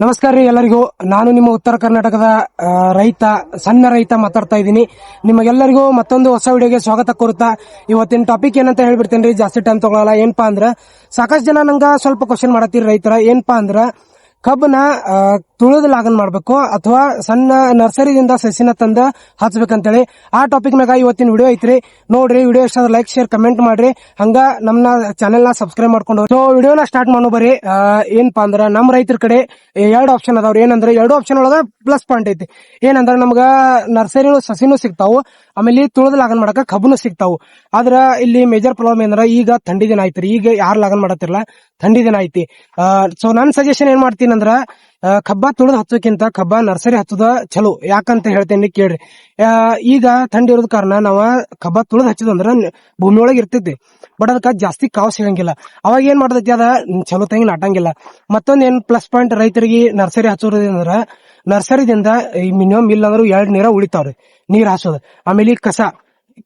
ನಮಸ್ಕಾರ ರೀ ಎಲ್ಲರಿಗೂ. ನಾನು ನಿಮ್ಮ ಉತ್ತರ ಕರ್ನಾಟಕದ ರೈತ, ಸಣ್ಣ ರೈತ ಮಾತಾಡ್ತಾ ಇದ್ದೀನಿ. ನಿಮಗೆಲ್ಲರಿಗೂ ಮತ್ತೊಂದು ಹೊಸ ವಿಡಿಯೋಗೆ ಸ್ವಾಗತ ಕೋರುತ್ತಾ, ಇವತ್ತಿನ ಟಾಪಿಕ್ ಏನಂತ ಹೇಳ್ಬಿಡ್ತೇನೆ ರೀ, ಜಾಸ್ತಿ ಟೈಮ್ ತಗೊಳಲ್ಲ. ಏನಪ್ಪಾ ಅಂದ್ರೆ, ಸಾಕಷ್ಟು ಜನ ನಂಗ ಸ್ವಲ್ಪ ಕ್ವಶನ್ ಮಾಡತ್ತೀರಿ ರೈತರ. ಏನಪ್ಪಾ ಅಂದ್ರ, ಕಬ್ಬನ ತುಳಿದ ಲಾಗನ್ ಮಾಡಬೇಕು ಅಥವಾ ಸಣ್ಣ ನರ್ಸರಿದಿಂದ ಸಸಿನ ತಂದ ಹಚ್ಬೇಕಂತೇಳಿ ಆ ಟಾಪಿಕ್ ನಾಗ ಇವತ್ತಿನ ವಿಡಿಯೋ ಐತ್ರಿ. ನೋಡ್ರಿ ವಿಡಿಯೋ ಇಷ್ಟ ಲೈಕ್ ಶೇರ್ ಕಮೆಂಟ್ ಮಾಡ್ರಿ. ಹಂಗ ನಮ್ನ ಚಾನೆಲ್ನ ಸಬ್ಸ್ಕ್ರೈಬ್ ಮಾಡ್ಕೊಂಡು ಸೊ ವಿಡಿಯೋನ ಸ್ಟಾರ್ಟ್ ಮಾಡೋ ಬರ್ರಿ ಏನಪ್ಪಾ ಅಂದ್ರೆ ನಮ್ಮ ರೈತರ ಕಡೆ ಎರಡು ಆಪ್ಷನ್ ಅದಾವ್ರಿ. ಏನಂದ್ರೆ ಎರಡು ಆಪ್ಷನ್ ಒಳಗ ಪ್ಲಸ್ ಪಾಯಿಂಟ್ ಐತಿ. ಏನಂದ್ರೆ ನಮ್ಗ ನರ್ಸರಿ ಸಸಿನೂ ಸಿಗ್ತಾವು. ಆಮೇಲೆ ತುಳಿದ ಲಾಗನ್ ಮಾಡಕ ಕಬ್ಬನು ಸಿಗ್ತಾವು. ಆದ್ರ ಇಲ್ಲಿ ಮೇಜರ್ ಪ್ರಾಬ್ಲಮ್ ಏನಂದ್ರ ಈಗ ಥಂಡಿ ದಿನ ಐತ್ರಿ. ಈಗ ಯಾರು ಲಾಗನ್ ಮಾಡತ್ತಿರಲ್ಲ ಥಂಡಿ ದಿನ ಐತಿ. ಸೊ ನನ್ ಸಜೆಷನ್ ಏನ್ ಮಾಡ್ತೀನಿ ಅಂದ್ರ ಕಬ್ಬ ತುಳಿದ ಹಚ್ಚೋಕ್ಕಿಂತ ಕಬ್ಬ ನರ್ಸರಿ ಹಚ್ಚೋದ ಚಲೋ ಯಾಕಂತ ಹೇಳ್ತೇನೆ ಕೇಳ್ರಿ. ಈಗ ಥಂಡಿ ಇರೋದ್ ಕಾರಣ ನಾವ ಕಬ್ಬ ತುಳಿದ್ ಹಚ್ಚದಂದ್ರ ಭೂಮಿ ಒಳಗೆ ಇರ್ತೈತಿ. ಬಟ್ ಅದಕ್ಕ ಜಾಸ್ತಿ ಕಾವು ಸಿಗಂಗಿಲ್ಲ. ಅವಾಗ ಏನ್ ಮಾಡ್ತೈತಿ ಅದ ಚಲೋ ತಂಗಿ ನಾಟಂಗಿಲ್ಲ. ಮತ್ತೊಂದ್ ಏನ್ ಪ್ಲಸ್ ಪಾಯಿಂಟ್ ರೈತರಿಗೆ ನರ್ಸರಿ ಹಚ್ಚೋದ್ರಿಂದ, ನರ್ಸರಿದಿಂದ ಈ ಮಿನಿಮಮ್ ಇಲ್ಲ ಅಂದ್ರೂ ಎರಡ್ ನೀರ ಉಳಿತಾವ್ರಿ. ನೀರ್ ಹಾಸೋದು. ಆಮೇಲೆ ಕಸ.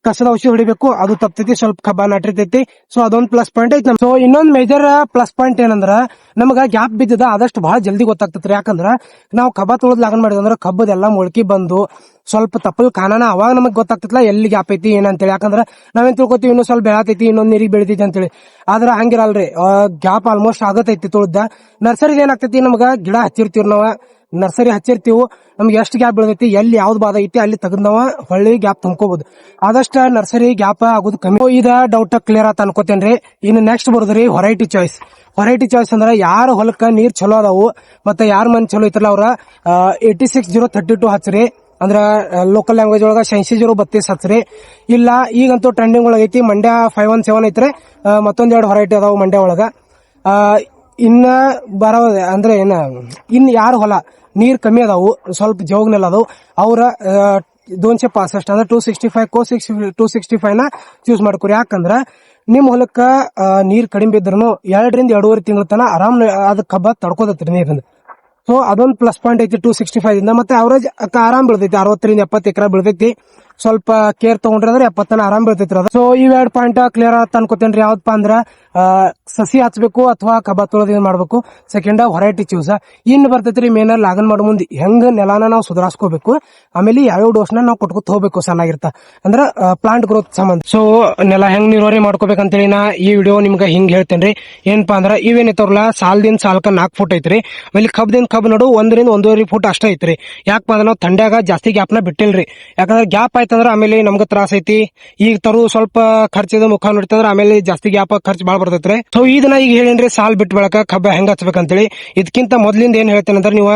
ಕಸದ ಔಷಧಿ ಹೊಡಿಬೇಕು, ಅದು ತಪ್ತೈತಿ, ಸ್ವಲ್ಪ ಕಬ್ಬ ನಾಟಿರ್ತೈತಿ ಸೊ ಅದೊಂದು ಪ್ಲಸ್ ಪಾಯಿಂಟ್ ಐತಿ ಸೊ ಇನ್ನೊಂದ್ ಮೇಜರ್ ಪ್ಲಸ್ ಪಾಯಿಂಟ್ ಏನಂದ್ರ, ನಮಗ ಗ್ಯಾಪ್ ಬಿದ್ದದ, ಆದಷ್ಟು ಬಹಳ ಜಲ್ದಿ ಗೊತ್ತಾಗ್ತೈತ್ರಿ. ಯಾಕಂದ್ರ, ನಾವು ಕಬ್ಬ ತೊಳದ್ ಲಾಗನ್ ಮಾಡಿದಂದ್ರ ಕಬ್ಬದೆಲ್ಲ ಮೊಳಕಿ ಬಂದು, ಸ್ವಲ್ಪ ತಪ್ಪಲ್ ಕಾನಾನ ಅವಾಗ ನಮಗ್ ಗೊತ್ತಾಗ್ತಿಲ್ಲ ಎಲ್ಲಿ ಗ್ಯಾಪ್ ಐತಿ, ಏನಂತೇಳಿ. ಯಾಕಂದ್ರ, ನಾವೇನ್ ತಿಳ್ಕೊತೀವಿ ಇನ್ನೊಂದ್ ಸ್ವಲ್ಪ ಬೆಳತೈತಿ, ಇನ್ನೊಂದ್ ನೀರಿಗೆ ಬೆಳಿತೈತಿ ಅಂತೇಳಿ. ಆದ್ರ, ಹಂಗಿರಲ್ರಿ. ಗ್ಯಾಪ್ ಆಲ್ಮೋಸ್ಟ್ ಆಗತೈತಿ ತೊಳದ. ನರ್ಸರಿದ ಏನಾಗ್ತೈತಿ, ನಮಗ ಗಿಡ ಹಚ್ಚಿರ್ತೀವಿ ನಾವ. ನರ್ಸರಿ ಹಚ್ಚಿರ್ತೀವಿ, ನಮ್ಗೆ ಎಷ್ಟು ಗ್ಯಾಪ್ ಬೆಳೆದೈತಿ ಎಲ್ಲಿ ಯಾವ್ದು ಬಾದ ಐತಿ, ಅಲ್ಲಿ ತೆಗೆದ್ ಹೊಳ್ಳಿ ಗ್ಯಾಪ್ ತುಂಬ್ಕೋಬಹುದು ಆದಷ್ಟ ನರ್ಸರಿ ಗ್ಯಾಪ್ ಆಗೋದು ಕಮ್ಮಿ. ಇದ ಡೌಟ್ ಕ್ಲಿಯರ್ ಆತ ಅನ್ಕೋತೇನ್ರಿ. ಇನ್ನು ನೆಕ್ಸ್ಟ್ ಬರೋದ್ರಿ ಹೊರೈಟಿ ಚಾಯ್ಸ್ ಹೊರೈಟಿ ಚಾಯ್ಸ್ ಅಂದ್ರೆ ಯಾರ ಹೊಲಕ್ಕೆ ನೀರ್ ಚಲೋ ಅದಾವು, ಮತ್ತೆ ಯಾರ ಮನ್ ಚಲೋ ಐತಲ್ಲ ಅವ್ರ eighty six zero thirty two ಹಚ್ರಿ. ಅಂದ್ರ ಲೋಕಲ್ ಲ್ಯಾಂಗ್ವೇಜ್ ಒಳಗ ಶೈನ್ಸಿ ಜೀರೋ ಬತ್ತೀಸ್ ಹಚ್ರಿ. ಇಲ್ಲ, ಈಗಂತೂ ಟ್ರೆಂಡಿಂಗ್ ಒಳಗೈತಿ ಮಂಡ್ಯ ಫೈವ್ ಒನ್ ಸೆವೆನ್ ಐತ್ರಿ. ಮತ್ತೊಂದೆರಡು ಹೊರೈಟಿ ಅದಾವು ಮಂಡ್ಯ ಒಳಗ. ಇನ್ನ ಬರೋ ಅಂದ್ರೆ ಏನ, ಇನ್ ಯಾರು ಹೊಲ, ನೀರ್ ಕಮ್ಮಿ ಅದಾವು, ಸ್ವಲ್ಪ ಜೋಗ್ನೆಲ್ಲ ಅದಾವು, ಅವ್ರ ದೋನ್ಶೆ ಅಷ್ಟ ಅಂದ್ರೆ ಟೂ ಸಿಕ್ಸ್ಟಿ ಫೈವ್ ಕೋ ಸಿಕ್ಸ್ ಟೂ ಸಿಕ್ಸ್ಟಿ ಫೈವ್ನ ಚೂಸ್ ಮಾಡ್ಕೊರಿ. ಯಾಕಂದ್ರ ನಿಮ್ ಹೊಲಕ್ಕ ನೀರ್ ಕಡಿಮೆ ಇದ್ರೂ ಎರಡರಿಂದ ಎರಡೂವರೆ ತಿಂಗಳ ತನ ಆರಾಮ್ ಅದ್ ಕಬ್ಬ ತಡ್ಕೋದತ್ರಿ ನೀರಿಂದ. ಸೊ ಅದೊಂದು ಪ್ಲಸ್ ಪಾಯಿಂಟ್ ಐತಿ ಟೂ ಸಿಕ್ಸ್ಟಿ ಫೈವ್ ಇಂದ ಮತ್ತೆ ಅವರೇಜ್ ಆರಾಮ್ ಬೆಳ್ದೈತಿ, ಅರವತ್ತರಿಂದ ಎಪ್ಪತ್ತು ಎಕರೆ ಬೆಳ್ದೈತಿ. ಸ್ವಲ್ಪ ಕೇರ್ ತಗೊಂಡ್ರೆ ಅಂದ್ರೆ ಎಪ್ಪತ್ತನ ಆರಾಮ್ ಬೀಳ್ತೈತ್ರಿ ಸೊ ಇವೆರಡು ಪಾಯಿಂಟ್ ಕ್ಲಿಯರ್ ಆತ ಅನ್ಕೋತೇನ್ರಿ. ಯಾವ್ದಪ್ಪ ಅಂದ್ರ ಸಸಿ ಹಚ್ಬೇಕು ಅಥವಾ ಕಬ್ಬ ತೊಳೆದ ಮಾಡ್ಬೇಕು. ಸೆಕೆಂಡ್ ಹೊರೈಟಿ ಚೂಸ್ ಇನ್ ಬರ್ತೈತ್ರಿ ಮೇನ್ ಲಾಗನ್ ಮಾಡೋ ಮುಂದೆ ಹೆಂಗ್ ನೆಲಾನ ನಾವು ಸುಧಾರಿಸ್ಕೋಬೇಕು, ಆಮೇಲೆ ಯಾವ್ಯಾವ ನ ನಾವು ಕೊಟ್ಕೊತ ಹೋಗ್ಬೇಕು ಚೆನ್ನಾಗಿರ್ತ ಅಂದ್ರ ಪ್ಲಾಂಟ್ ಗ್ರೋತ್ ಸಂಬಂಧ. ಸೊ ನೆಲ ಹೆಂಗ್ ನಿರ್ವಹಣೆ ಮಾಡ್ಕೋಬೇಕಂತೇಳಿ ನಾ ಈ ವಿಡಿಯೋ ನಿಮ್ಗೆ ಹಿಂಗ್ ಹೇಳ್ತೇನ್ರಿ. ಏನಪ್ಪಾ ಅಂದ್ರ ಇವೇನೈತವ್ರಲ್ಲ ಸಾಲದಿಂದ ಸಾಲ್ಕ ನಾಲ್ಕು ಫುಟ್ ಐತ್ರಿ. ಆಮೇಲೆ ಕಬ್ದಿಂದ ಕಬ್ ನಡು ಒಂದರಿಂದ ಒಂದೂವರೆ ಫುಟ್ ಅಷ್ಟೇ ಐತ್ರಿ. ಯಾಕಪ್ಪ ಅಂದ್ರೆ ನಾವು ತಂಡ್ಯಾಗ ಜಾಸ್ತಿ ಗ್ಯಾಪ್ನ ಬಿಟ್ಟಿಲ್ರಿ. ಯಾಕಂದ್ರೆ ಗ್ಯಾಪ್ ಆಯ್ತಂದ್ರ ಆಮೇಲೆ ನಮ್ಗೆ ತ್ರಾಸ ಐತಿ. ಈಗ ತರು ಸ್ವಲ್ಪ ಖರ್ಚಿದ ಮುಖ ನೋಡ್ತಂದ್ರ ಆಮೇಲೆ ಜಾಸ್ತಿ ಗ್ಯಾಪ್ ಖರ್ಚು ಬಾಳ ಬರ್ತೈತ್ರಿ. ಸೊ ಇದನ್ನ ಈಗ ಹೇಳೇನ್ರಿ, ಸಾಲ್ ಬಿಟ್ಟು ಬೆಳಕ ಕಬ್ಬ ಹೆಂಗ್ ಹಚ್ಬೇಕಂತೇಳಿ. ಇದಕ್ಕಿಂತ ಮೊದ್ಲಿಂದ ಏನ್ ಹೇಳ್ತೇನೆ ಅಂದ್ರೆ ನೀವು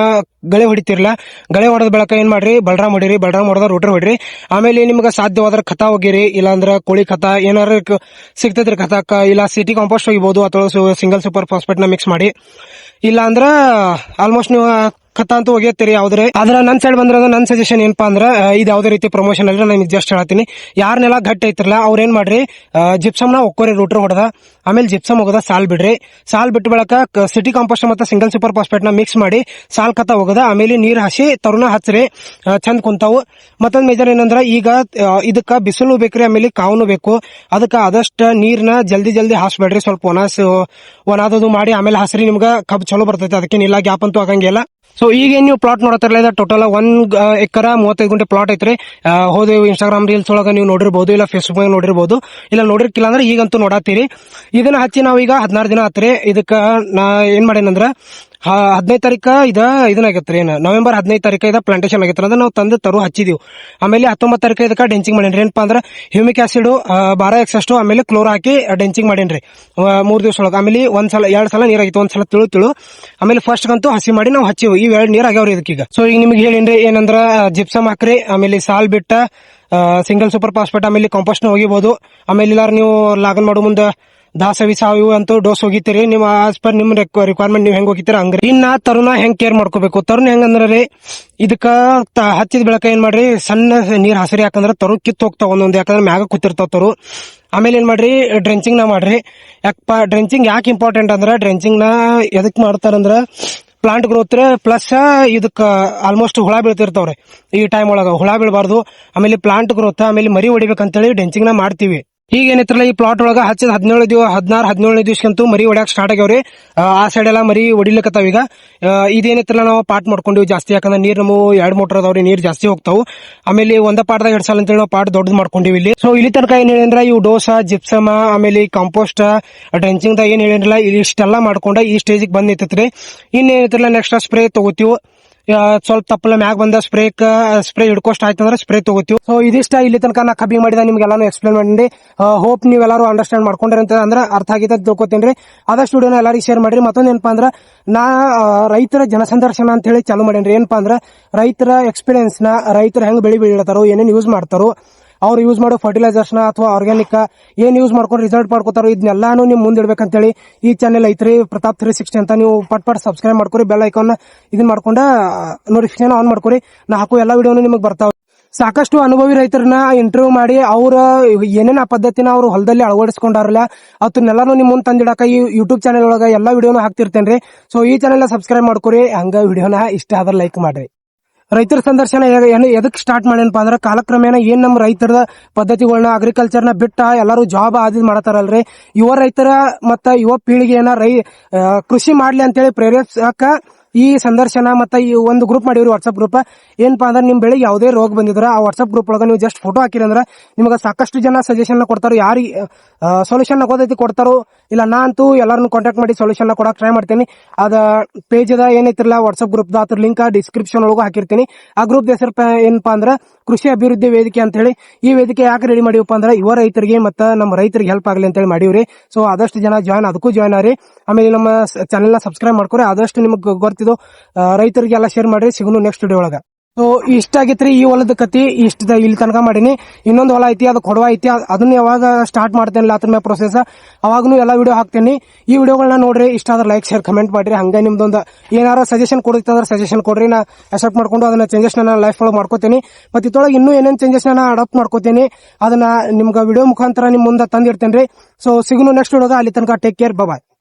ಗಳೆ ಹೊಡಿತಿರ್ಲ. ಗಳೆ ಹೊಡೆದ ಬೆಳಕ ಏನ್ ಮಾಡ್ರಿ? ಬಲರಾಮ್ ಹೊಡಿರಿ, ಬಲರಾಮ್ ಹೊಡೆದ ರೋಟರ್ ಹೊಡಿರಿ. ಆಮೇಲೆ ನಿಮ್ಗೆ ಸಾಧ್ಯವಾದ್ರ ಖತ ಹೋಗಿರಿ, ಇಲ್ಲಾಂದ್ರ ಕೋಳಿ ಖತ, ಏನಾರ ಸಿಗ್ತೈತ್ರಿ ಖತ ಇಲ್ಲ ಸಿಟಿ ಕಾಂಪೋಸ್ಟ್ ಹೋಗಿಬಹುದು ಅಥವಾ ಸಿಂಗಲ್ ಸೂಪರ್ ಫಾಸ್ಫೇಟ್ನ ಮಿಕ್ಸ್ ಮಾಡಿ. ಇಲ್ಲ ಅಂದ್ರ ಆಲ್ಮೋಸ್ಟ್ ನೀವು ಖತ ಅಂತೂ ಹೋಗ್ಯತ್ತೀರಿ ಯಾವ್ದ್ರೆ? ಆದ್ರೆ ನನ್ ಸೈಡ್ ಬಂದ್ರ ನನ್ ಸಜೆಷನ್ ಏನಪ್ಪ ಅಂದ್ರೆ ಇದು ಯಾವ್ದೇ ರೀತಿ ಪ್ರಮೋಷನ್ ಅಲ್ಲ ನಾನು ಜಸ್ಟ್ ಹೇಳ್ತೀನಿ. ಯಾರನ್ನೆಲ್ಲ ಗಟ್ಟಿ ಐತ್ರಲ್ಲ ಅವ್ರ ಏನ್ ಮಾಡ್ರಿ ಜಿಪ್ಸಮ್ನ ಒಕ್ಕೋರಿ ರೂಟ್ರ್ ಹೊಡೆದ, ಆಮೇಲೆ ಜಿಪ್ಸಮ್ ಹೋಗದ ಸಾಲ್ ಬಿಡ್ರಿ. ಸಾಲ್ ಬಿಟ್ಟು ಬಳಕ ಸಿಟಿ ಕಾಂಪೋಸ್ಟ್ ಮತ್ತೆ ಸಿಂಗಲ್ ಸೂಪರ್ ಫಾಸ್ಫೇಟ್ನ ಮಿಕ್ಸ್ ಮಾಡಿ, ಸಾಲ್ ಕತ ಹೋಗದ ಆಮೇಲೆ ನೀರ್ ಹಸಿ, ತರುಣ ಹಚ್ರಿ ಚಂದ್ ಕುಂತಾವು. ಮತ್ತೊಂದ್ ಮೇಜರ್ ಏನಂದ್ರ, ಈಗ ಇದಕ್ಕ ಬಿಸಿಲು ಬೇಕ್ರಿ, ಆಮೇಲೆ ಕಾವನು ಬೇಕು. ಅದಕ್ಕ ಆದಷ್ಟು ನೀರ್ನ ಜಲ್ದಿ ಜಲ್ದಿ ಹಾಸ್ಬೇಡ್ರಿ, ಸ್ವಲ್ಪ ಒಣಸ್, ಒಣಾದದು ಮಾಡಿ, ಆಮೇಲೆ ಹಸಿರಿ ನಿಮ್ಗೆ ಕಬ್ ಚಲೋ ಬರ್ತೈತೆ ಅದಕ್ಕೇನಿಲ್ಲ ಗ್ಯಾಪ್ ಅಂತೂ ಆಗಂಗಿಲ್ಲ. ಸೊ ಈಗ ನೀವು ಪ್ಲಾಟ್ ನೋಡತ್ತಿರಲ್ಲ, ಇದು ಟೋಟಲ್ ಒಂದ್ ಎಕರ ಮೂವತ್ತೈದು ಗುಂಟೆ ಪ್ಲಾಟ್ ಐತ್ರಿ. ಹೋದೆ ಇನ್ಸ್ಟಾಗ್ರಾಮ್ ರೀಲ್ಸ್ ಒಳಗ ನೀವು ನೋಡಿರ್ಬೋದು, ಇಲ್ಲ ಫೇಸ್ಬುಕ್ ನೋಡಿರ್ಬೋದು. ಇಲ್ಲ ನೋಡಿರ್ಕಿಲ್ಲ ಅಂದ್ರೆ ಈಗಂತೂ ನೋಡತ್ತೀರಿ. ಇದನ್ನ ಹಚ್ಚಿ ನಾವೀಗ ಹದಿನಾರು ದಿನ ಆತ್ರಿ. ಇದಕ್ಕ ನಾ ಏನ್ ಮಾಡೇನಂದ್ರ ಹದಿನೈದು ತಾರೀಕ ಇದ ರೀ ಏನು? ನವೆಂಬರ್ ಹದಿನೈದು ತಾರೀಕು ಇದ ಪ್ಲಾಂಟೇಶನ್ ಆಗೈತೆ ಅಂದ್ರೆ ನಾವು ತಂದು ತರು ಹಚ್ಚಿದೀವಿ. ಆಮೇಲೆ ಹತ್ತೊಂಬತ್ತು ತಾರೀಕು ಇದಕ್ಕೆ ಡೆಂಚಿಂಗ್ ಮಾಡೇನ್ರಿ. ಏನಪ್ಪ ಅಂದ್ರೆ ಹ್ಯೂಮಿಕ್ ಆಸಿಡ್ ಬಾರ ಎಕ್ಸಷ್ಟು ಆಮೇಲೆ ಕ್ಲೋರ್ ಹಾಕಿ ಡೆಂಚಿಂಗ್ ಮಾಡೇನ್ರಿ. ಮೂರು ದಿವಸ ಒಳಗೆ. ಆಮೇಲೆ ಒಂದು ಸಲ, ಎರಡು ಸಲ ನೀರಾಗಿತ್ತು ಒಂದು ಸಲ ತಿಳು ತಿಳು. ಆಮೇಲೆ ಫಸ್ಟ್ಗಂತೂ ಹಸಿ ಮಾಡಿ ನಾವು ಹಚ್ಚಿವಿ. ಈ ಎರಡು ನೀರ್ ಆಗ್ಯಾವ್ರಿ ಇದಕ್ಕೀಗ ಸೊ ಈಗ ನಿಮ್ಗೆ ಹೇಳಿನ್ರಿ, ಏನಂದ್ರೆ ಜಿಪ್ಸಮ್ ಹಾಕ್ರಿ, ಆಮೇಲೆ ಸಾಲ್ ಬಿಟ್ಟ ಸಿಂಗಲ್ ಸೂಪರ್ ಫಾಸ್ಫೇಟ್ ಆಮೇಲೆ ಕಾಂಪೋಸ್ಟ್ನ ಹೋಗಿಬಹುದು ಆಮೇಲೆ ಇಲ್ಲಾರ ನೀವು ಲಾಗನ್ ಮಾಡೋ ಮುಂದೆ ದಾಸವಿ ಸಾವು ಅಂತೂ ಡೋಸ್ ಹೋಗಿತೀರಿ ನಿಮ್ಮ ಆಸ್ ಪರ್ ನಿಮ್ ರಿಕ್ವೈರ್ಮೆಂಟ್ ನೀವು ಹೆಂಗ್ ಹೋಗಿತೀರ ಹಂಗ್ರಿ. ಇನ್ನ ತರುಣ ಹೆಂಗ್ ಕೇರ್ ಮಾಡ್ಕೋಬೇಕು? ತರುಣ ಹೆಂಗಂದ್ರೆ ಇದಕ್ಕ ಹಚ್ಚಿದ ಬೆಳಕ ಏನ್ ಮಾಡ್ರಿ, ಸಣ್ಣ ನೀರ್ ಹಸಿರಿ ಯಾಕಂದ್ರೆ ತರು ಕಿತ್ತು ಹೋಗ್ತಾವ ಒಂದೊಂದು. ಯಾಕಂದ್ರೆ ಮ್ಯಾಗ ಕೂತಿರ್ತಾವ ತರು. ಆಮೇಲೆ ಏನ್ ಮಾಡ್ರಿ ಡ್ರೆಂಚಿಂಗ್ನ ಮಾಡ್ರಿ. ಯಾಕಪ್ಪ ಡ್ರೆಂಚಿಂಗ್ ಯಾಕೆ ಇಂಪಾರ್ಟೆಂಟ್ ಅಂದ್ರ ಡ್ರೆಂಚಿಂಗ್ನ ಎದಕ್ ಮಾಡ್ತಾರಂದ್ರ ಪ್ಲಾಂಟ್ ಗ್ರೋತ್ ಪ್ಲಸ್ ಇದಕ್ಕ ಆಲ್ಮೋಸ್ಟ್ ಹುಳ ಬೀಳ್ತಿರ್ತಾವ್ರಿ. ಈ ಟೈಮ್ ಒಳಗ ಹುಳ ಬೀಳಬಾರ್ದು. ಆಮೇಲೆ ಪ್ಲಾಂಟ್ ಗ್ರೋತ್ ಆಮೇಲೆ ಮರಿ ಹೊಡಿಬೇಕಂತೇಳಿ ಡೆಂಚಿಂಗ್ನ ಮಾಡ್ತೀವಿ. ಈಗ ಏನೈತ್ರಲ್ಲ ಈ ಪ್ಲಾಟ್ ಒಳಗ ಹಚ್ಚಿದ ಹದಿನೇಳು ದಿವ ಹದಿನಾರು ಹದಿನೇಳನೇ ದಿವಸಕ್ಕಂತೂ ಮರಿ ಹೊಡ್ಯಾಕ ಸ್ಟಾರ್ಟ್ ಆಗ್ಯಾವ್ರಿ. ಆ, ಸೈಡ್ ಎಲ್ಲ ಮರಿ ಹೊಡಿಲಿಕತ್ತಾವ ಈಗ. ಇದೇನೈತ್ರಲ್ಲ ನಾವು ಪಾಟ್ ಮಾಡ್ಕೊಂಡಿವಿ ಜಾಸ್ತಿ ಯಾಕಂದ್ರೆ ನೀರು ನಮ್ಮ ಎರಡು ಮೋಟರ್ ಅದಾವ್ರಿ ನೀರು ಜಾಸ್ತಿ ಹೋಗ್ತಾವು. ಆಮೇಲೆ ಒಂದ ಪಾಟ್ದಾಗ ಎರಡ್ ಸಲ ಅಂತೇಳಿ ನಾವು ಪಾಟ್ ದೊಡ್ಡದು ಮಾಡ್ಕೊಂಡಿವಿ ಇಲ್ಲಿ. ಸೊ ಇಲ್ಲಿ ತನಕ ಏನ್ ಹೇಳಿದ್ರ ಇವು ಡೋಸ ಜಿಪ್ಸಮ ಆಮೇಲೆ ಕಾಂಪೋಸ್ಟ್ ಡ್ರೆಂಚಿಂಗ್ ದಾಗ ಏನ್ ಹೇಳಿರಲ್ಲ ಇಷ್ಟೆಲ್ಲ ಮಾಡ್ಕೊಂಡ ಈ ಸ್ಟೇಜಿಗೆ ಬಂದ್ ನಿಂತೈತ್ರಿ. ಇನ್ನೇನೈತ್ರಲ್ಲ ನೆಕ್ಸ್ಟ್ ಸ್ಪ್ರೇ ತಗೋತೀವಿ. ಸ್ವಲ್ಪ ತಪ್ಪಲ ಮ್ಯಾಗ ಬಂದ ಸ್ಪ್ರೇ ಸ್ಪ್ರೇ ಹಿಡ್ಕೋಸ್ಟ್ ಆಯ್ತಂದ್ರೆ ಸ್ಪ್ರೇ ತಗೋತೀವಿ. ಸೊ ಇದಿಷ್ಟ ಇಲ್ಲಿ ತನಕ ನಾ ಕಬ್ಬಿ ಮಾಡಿದ ನಿಮ್ಗೆಲ್ಲಾನು ಎಕ್ಸ್ಪ್ಲೇನ್ ಮಾಡಿ ಹೋಪ್ ನೀವೆಲ್ಲರೂ ಅಂಡರ್ಸ್ಟ್ಯಾಂಡ್ ಮಾಡ್ಕೊಂಡ್ರಿ ಅಂತ ಅಂದ್ರೆ ಅರ್ಥ ಆಗಿದೆ ತಿಳ್ಕೊತೀನಿ ರೀ. ಆದಷ್ಟು ವಿಡಿಯೋನ ಎಲ್ಲರಿಗೂ ಶೇರ್ ಮಾಡ್ರಿ. ಮತ್ತೊಂದು ಏನಪ್ಪಾ ಅಂದ್ರೆ, ನಾ ರೈತರ ಜನಸಂದರ್ಶನ ಅಂತ ಹೇಳಿ ಚಾಲು ಮಾಡೇನ್ರಿ. ಏನಪ್ಪಾ ಅಂದ್ರೆ, ರೈತರ ಎಕ್ಸ್ಪೀರಿಯನ್ಸ್ನ ರೈತರು ಹೆಂಗೆ ಬೆಳಿ ಬೆಳಿತಾರೋ ಏನೇನು ಯೂಸ್ ಮಾಡ್ತಾರೋ ಅವ್ರು ಯೂಸ್ ಮಾಡೋ ಫರ್ಟಿಲೈಸರ್ಸ್ನ ಅಥವಾ ಆರ್ಗ್ಯಾನಿಕ್ ಏನ್ ಯೂಸ್ ಮಾಡ್ಕೊಂಡು ರಿಸಲ್ಟ್ ಮಾಡ್ಕೋತಾರೋ ಇದನ್ನೆಲ್ಲಾನು ನಿಮ್ ಮುಂದೆ ಇಡ್ಬೇಕಂತೇಳಿ ಈ ಚಾನೆಲ್ ಐತ್ರಿ ಪ್ರತಾಪ್ ತ್ರೀ ಸಿಕ್ಸ್ಟಿ ಅಂತ ನೀವು ಪಟ್ ಪಟ್ ಸಬ್ಸ್ಕ್ರೈಬ್ ಮಾಡ್ಕೊರಿ ಬೆಲ್ ಐಕಾನ್ ಇದನ್ನ ಮಾಡ್ಕೊಂಡ ನೋಟಿಫಿಕೇಶನ್ ಆನ್ ಮಾಡ್ಕೊರಿ. ನಾ ಹಾಕೋ ಎಲ್ಲಾ ವಿಡಿಯೋನು ನಿಮಗೆ ಬರ್ತಾವೆ. ಸಾಕಷ್ಟು ಅನುಭವಿ ರೈತರನ್ನ ಇಂಟರ್ವ್ಯೂ ಮಾಡಿ ಅವ್ರ ಏನೇನ ಪದ್ಧತಿನ ಅವ್ರು ಹೊಲದಲ್ಲಿ ಅಳವಡಿಸಿಕೊಂಡಾರಲ್ಲ ಅದನ್ನೆಲ್ಲಾನು ನಿಮ್ ಮುಂದೆ ತಂದಿಡಕ ಈ ಯೂಟ್ಯೂಬ್ ಚಾನೆಲ್ ಒಳಗ ಎಲ್ಲಾ ವಿಡಿಯೋನು ಹಾಕ್ತಿರ್ತೇನ್ರಿ. ಸೊ ಈ ಚಾನೆಲ್ ಸಬ್ಸ್ಕ್ರೈಬ್ ಮಾಡ್ಕೊರಿ. ಹಂಗ ವಿಡಿಯೋನ ಇಷ್ಟ ಆದ್ರೆ ಲೈಕ್ ಮಾಡ್ರಿ. ರೈತರ ಸಂದರ್ಶನ ಎದಕ್ಕೆ ಸ್ಟಾರ್ಟ್ ಮಾಡ್ಯಾನಪ್ಪ ಅಂದ್ರೆ ಕಾಲಕ್ರಮೇಣ ಏನ್ ನಮ್ಮ ರೈತರ ಪದ್ಧತಿಗಳನ್ನ ಅಗ್ರಿಕಲ್ಚರ್ನ ಬಿಟ್ಟ ಎಲ್ಲರೂ ಜಾಬ್ ಆದಿದ್ ಮಾಡತಾರಲ್ರಿ. ಯುವ ರೈತರ ಮತ್ತ ಯುವ ಪೀಳಿಗೆಯನ್ನ ರೈ ಕೃಷಿ ಮಾಡ್ಲಿ ಅಂತೇಳಿ ಪ್ರೇರೇಪಿಸಕ ಈ ಸಂದರ್ಶನ ಮತ್ತೆ ಈ ಒಂದು ಗ್ರೂಪ್ ಮಾಡಿವ್ರಿ ವಾಟ್ಸ್ಆಪ್ ಗ್ರೂಪ್ ಏನಪ್ಪಾ ಅಂದ್ರೆ ನಿಮ್ ಬೆಳಿಗ್ಗೆ ಯಾವುದೇ ರೋಗ ಬಂದಿದ್ರ, ಆ ವಾಟ್ಸ್ಆಪ್ ಗ್ರೂಪ್ ಒಳಗ ನೀವು ಜಸ್ಟ್ ಫೋಟೋ ಹಾಕಿರಿ ಅಂದ್ರೆ ನಿಮಗೆ ಸಾಕಷ್ಟು ಜನ ಸಜೆಷನ್ ಕೊಡ್ತಾರೋ, ಯಾರಿ ಸೊಲ್ಯೂಷನ್ ಗೊತ್ತೈತಿ ಕೊಡ್ತಾರೋ, ಇಲ್ಲ ನಾ ಅಂತೂ ಎಲ್ಲರನ್ನು ಕಾಂಟ್ಯಾಕ್ಟ್ ಮಾಡಿ ಸೊಲ್ಯೂಷನ್ ಕೊಡೋಕೆ ಟ್ರೈ ಮಾಡ್ತೀನಿ. ಅದ ಪೇಜ್ ಅದ ಏನೈತಿರಲ್ಲ ವಾಟ್ಸ್ಆಪ್ ಗ್ರೂಪ್ ಅದ್ರ ಲಿಂಕ್ ಡಿಸ್ಕ್ರಿಪ್ಷನ್ ಒಳಗೂ ಹಾಕಿರ್ತೀನಿ. ಆ ಗ್ರೂಪ್ ಹೆಸರು ಏನಪ್ಪಾ ಅಂದ್ರೆ ಕೃಷಿ ಅಭಿವೃದ್ಧಿ ವೇದಿಕೆ ಅಂತ ಹೇಳಿ ಈ ವೇದಿಕೆ ಯಾಕೆ ರೆಡಿ ಮಾಡಿವಪ್ಪ ಅಂದ್ರೆ ಯುವ ರೈತರಿಗೆ ಮತ್ತೆ ನಮ್ಮ ರೈತರಿಗೆ ಹೆಲ್ಪ್ ಆಗಲಿ ಅಂತ ಹೇಳಿ ಮಾಡಿವ್ರಿ. ಸೊ ಆದಷ್ಟು ಜನ ಜಾಯ್ನ್ ಅದಕ್ಕೂ ಜಾಯ್ನ್ ಆರಿ ಆಮೇಲೆ ನಮ್ಮ ಚಾನೆಲ್ನ ಸಬ್ಸ್ಕ್ರೈಬ್ ಮಾಡ್ಕೊರಿ. ಆದಷ್ಟು ನಿಮಗೆ ಗೊತ್ತಿದ್ದು ಆ, ರೈತರಿಗೆಲ್ಲ ಶೇರ್ ಮಾಡ್ರಿ ಸಿಗುನು ನೆಕ್ಸ್ಟ್ ವಿಡಿಯೋ ಒಳಗ. ಸೊ ಇಷ್ಟ ಆಗೈತ್ರಿ ಈ ಹೊಲದ ಕತಿ ಇಷ್ಟ ಇಲ್ಲಿ ತನಕ ಮಾಡೀನಿ. ಇನ್ನೊಂದು ಹೊಲ ಐತಿ ಅದು ಕೊಡವ ಐತಿ ಅದ್- ಅದನ್ನ ಯಾವಾಗ ಸ್ಟಾರ್ಟ್ ಮಾಡ್ತೇನೆ ಅದ್ರ ಮೇಲೆ ಪ್ರೊಸೆಸ್ ಅವಾಗೂ ಎಲ್ಲ ವಿಡಿಯೋ ಹಾಕ್ತೇನೆ. ಈ ವಿಡಿಯೋಗಳನ್ನ ನೋಡ್ರಿ ಇಷ್ಟ ಆದ್ರೆ ಲೈಕ್ ಶೇರ್ ಕಮೆಂಟ್ ಮಾಡ್ರಿ. ಹಂಗೆ ನಿಮ್ದೊಂದು ಏನಾರ ಸಜೆಷನ್ ಕೊಡುತ್ತಂದ್ರೆ ಸಜೆಷನ್ ಕೊಡ್ರಿ. ನಾ ಅಕ್ಸೆಪ್ಟ್ ಮಾಡ್ಕೊಂಡು ಅದನ್ನ ಚೇಂಜಸ್ ನಾನು ಲೈಫ್ ಒಳಗೆ ಮಾಡ್ಕೋತೀನಿ. ಮತ್ತೆ ಇದೊಳಗೆ ಇನ್ನೂ ಏನೇನು ಚೇಂಜಸ್ ನಾನು ಅಡಾಪ್ಟ್ ಮಾಡ್ಕೋತೀನಿ ಅದನ್ನ ನಿಮ್ಗೆ ವಿಡಿಯೋ ಮುಖಾಂತರ ನಿಮ್ಮ ಮುಂದೆ ತಂದಿರ್ತೇನೆ ಸೊ ಸಿಗುನು ನೆಕ್ಸ್ಟ್ ವಿಡಿಯೋದ ಅಲ್ಲಿ ತನಕ ಟೇಕ್ ಕೇರ್ ಬಾಯ್